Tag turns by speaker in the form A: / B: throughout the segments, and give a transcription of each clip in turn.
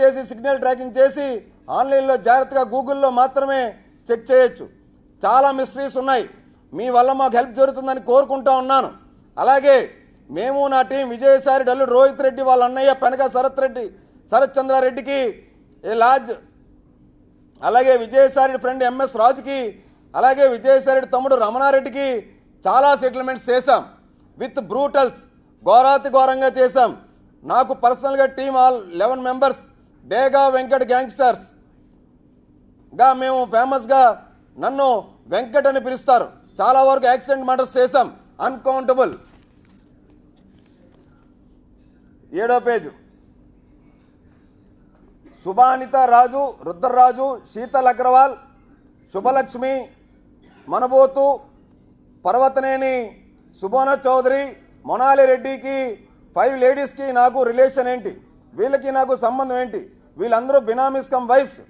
A: చేసి signal tracking చేసి ఆన్లైన్లో జాగ్రత్తగా గూగుల్లో మాత్రమే చెక్ చేయొచ్చు. చాలా మిస్టరీస్ ఉన్నాయి. మీ వల్ల మాకు హెల్ప్ జరుగుతుందని కోరుకుంటా ఉన్నాను. అలాగే మేము నా టీం విజయసాయి డల్లు రోహిత్ రెడ్డి వాళ్ళ అన్నయ్య పెనక శరత్ రెడ్డి శరత్ చంద్రారెడ్డికి ఏ లాడ్జ్ అలాగే విజయసాయి ఫ్రెండ్ ఎంఎస్ రాజుకి అలాగే విజయసాయి తమ్ముడు రమణారెడ్డికి చాలా సెటిల్మెంట్స్ చేశాం. విత్ బ్రూటల్స్ ఘోరాతి ఘోరంగా చేశాం. నాకు పర్సనల్గా టీం ఆల్ లెవెన్ మెంబర్స్ డేగా వెంకట్ గ్యాంగ్స్టర్స్గా మేము ఫేమస్గా నన్ను వెంకట్ అని పిలుస్తారు. చాలా వరకు యాక్సిడెంట్ మర్డర్స్ చేశాం. అన్కౌంటబుల్ ఏడో పేజు. సుభానిత రాజు రుద్రరాజు శీతల్ అగ్రవాల్ శుభలక్ష్మి మనబోతు పర్వతనేని సుభోన చౌదరి మొనాలి రెడ్డికి ఫైవ్ లేడీస్కి నాకు రిలేషన్ ఏంటి? వీళ్ళకి నాకు సంబంధం ఏంటి? వీళ్ళందరూ బినామీస్ కమ్ వైఫ్స్.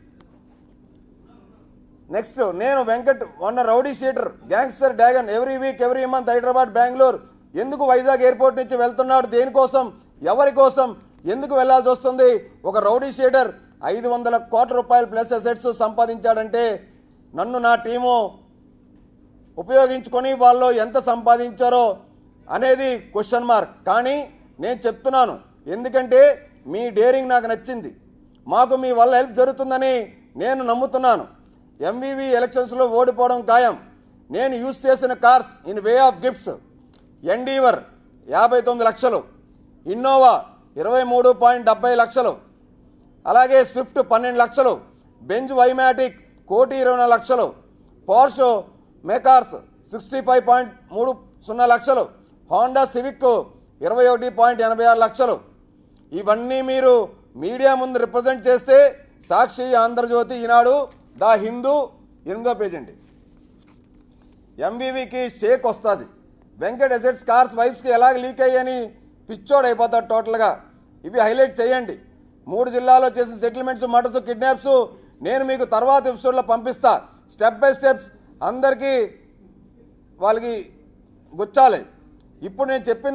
A: నెక్స్ట్ నేను Venkat one rowdy sheeter gangster డ్యాగన్ every week every month Hyderabad Bengaluru. ఎందుకు వైజాగ్ ఎయిర్పోర్ట్ నుంచి వెళ్తున్నాడు? దేనికోసం? ఎవరి కోసం? ఎందుకు వెళ్ళాల్సి వస్తుంది? ఒక రౌడీ షీటర్ ఐదు వందల కోట్ల రూపాయలు ప్లస్ అసెట్స్ సంపాదించాడంటే నన్ను నా టీము ఉపయోగించుకొని వాళ్ళు ఎంత సంపాదించారో అనేది క్వశ్చన్ మార్క్ కానీ నేను చెప్తున్నాను ఎందుకంటే మీ డేరింగ్ నాకు నచ్చింది. మాకు మీ వల్ల హెల్ప్ జరుగుతుందని నేను నమ్ముతున్నాను. ఎంవివి ఎలక్షన్స్లో ఓడిపోవడం ఖాయం. నేను యూజ్ చేసిన cars in way of gifts. Endeavour యాభై తొమ్మిది లక్షలు. ఇన్నోవా ఇరవై మూడు పాయింట్ డెబ్బై లక్షలు. అలాగే స్విఫ్ట్ పన్నెండు లక్షలు. బెంజ్ వైమాటిక్ కోటి ఇరవై నాలుగు లక్షలు. పోర్షో మేకార్స్ సిక్స్టీ ఫైవ్ పాయింట్ మూడు సున్నా లక్షలు. హోండా సివిక్ ఇరవై ఒకటి పాయింట్ ఎనభై ఆరు లక్షలు. ఇవన్నీ మీరు మీడియా ముందు రిప్రజెంట్ చేస్తే సాక్షి ఆంధ్రజ్యోతి ఈనాడు ద హిందూ ఎనిమిదో పేజ్ అండి. ఎంవీవీకి షేక్ వస్తుంది. వెంకట్ ఎసెట్స్ కార్స్ వైఫ్స్కి ఎలాగ లీక్ అయ్యని పిచ్చోడు అయిపోతాడు టోటల్గా ఇవి హైలైట్ చేయండి. మూడు జిల్లాలో చేసిన సెటిల్మెంట్స్ మర్డర్స్ కిడ్నాప్స్ నేను మీకు తర్వాత ఎపిసోడ్లో పంపిస్తా. స్టెప్ బై స్టెప్స్ అందరికీ వాళ్ళకి గుచ్చాలి. ఇప్పుడు నేను చెప్పింది